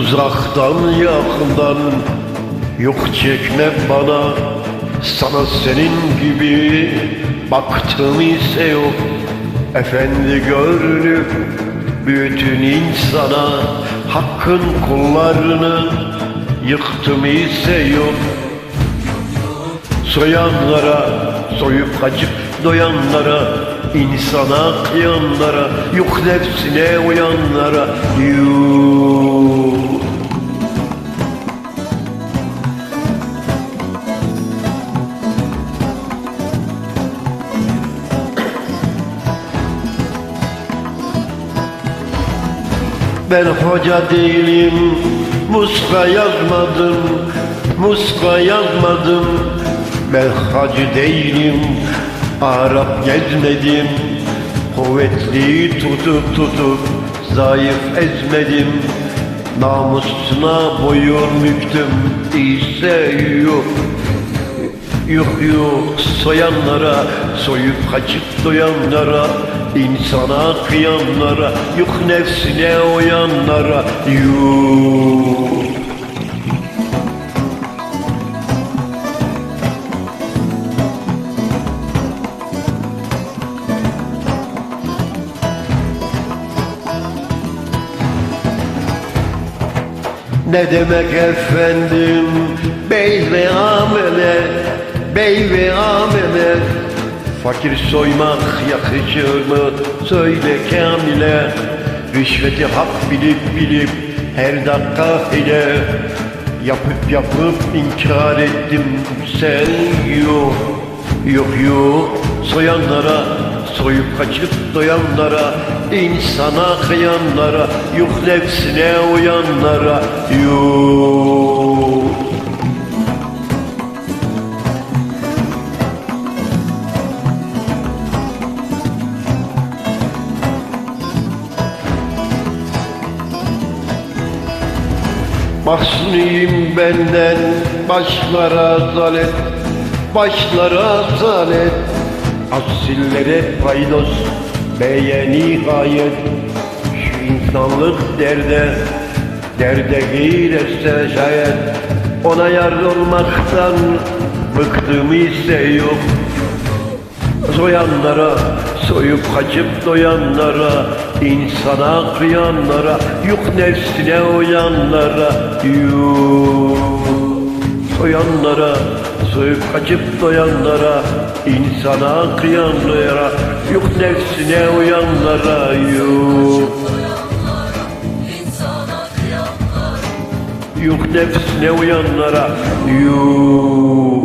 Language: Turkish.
Uzaktan yakından yok çekme bana. Sana senin gibi baktım ise yok. Efendi görünüp bütün insana Hakkın kullarını yıktım ise yok. Soyanlara, soyup kaçıp doyanlara insana kıyanlara, yok nefsine uyanlara. Yuh Ben hoca değilim, muska yazmadım, muska yazmadım. Ben hacı değilim, Arap gezmedim. Kuvvetli tutup tutup zayıf ezmedim. Namusuna boyun büktüm, ise yok. Yok yok soyanlara, soyup kaçıp doyanlara, insana kıyanlara, yok nefsine uyanlara, yok. Ne demek efendim bey ve amele Bey ve amele Fakir soymak yakışır mı söyle kamile. Rüşveti hak bilip bilip her dakika ile Yapıp yapıp inkar ettim sen yok. Yok yok. Soyanlara Soyup kaçıp doyanlara insana kıyanlara Yok nefsine uyanlara. Yok Mahzunuyum benden başlara zalet Başlara zalet. Asillere paydos Beye nihayet. Şu insanlık derde Derde girerse şayet. Ona yar olmaktan Bıktım ise yok. Soyanlara, soyup kaçıp doyanlara, insana kıyanlara, yok nefsine uyanlara, yok. Soyanlara, soyup kaçıp doyanlara, insana kıyanlara, yok nefsine uyanlara, yok. Yok nefsine uyanlara, yok.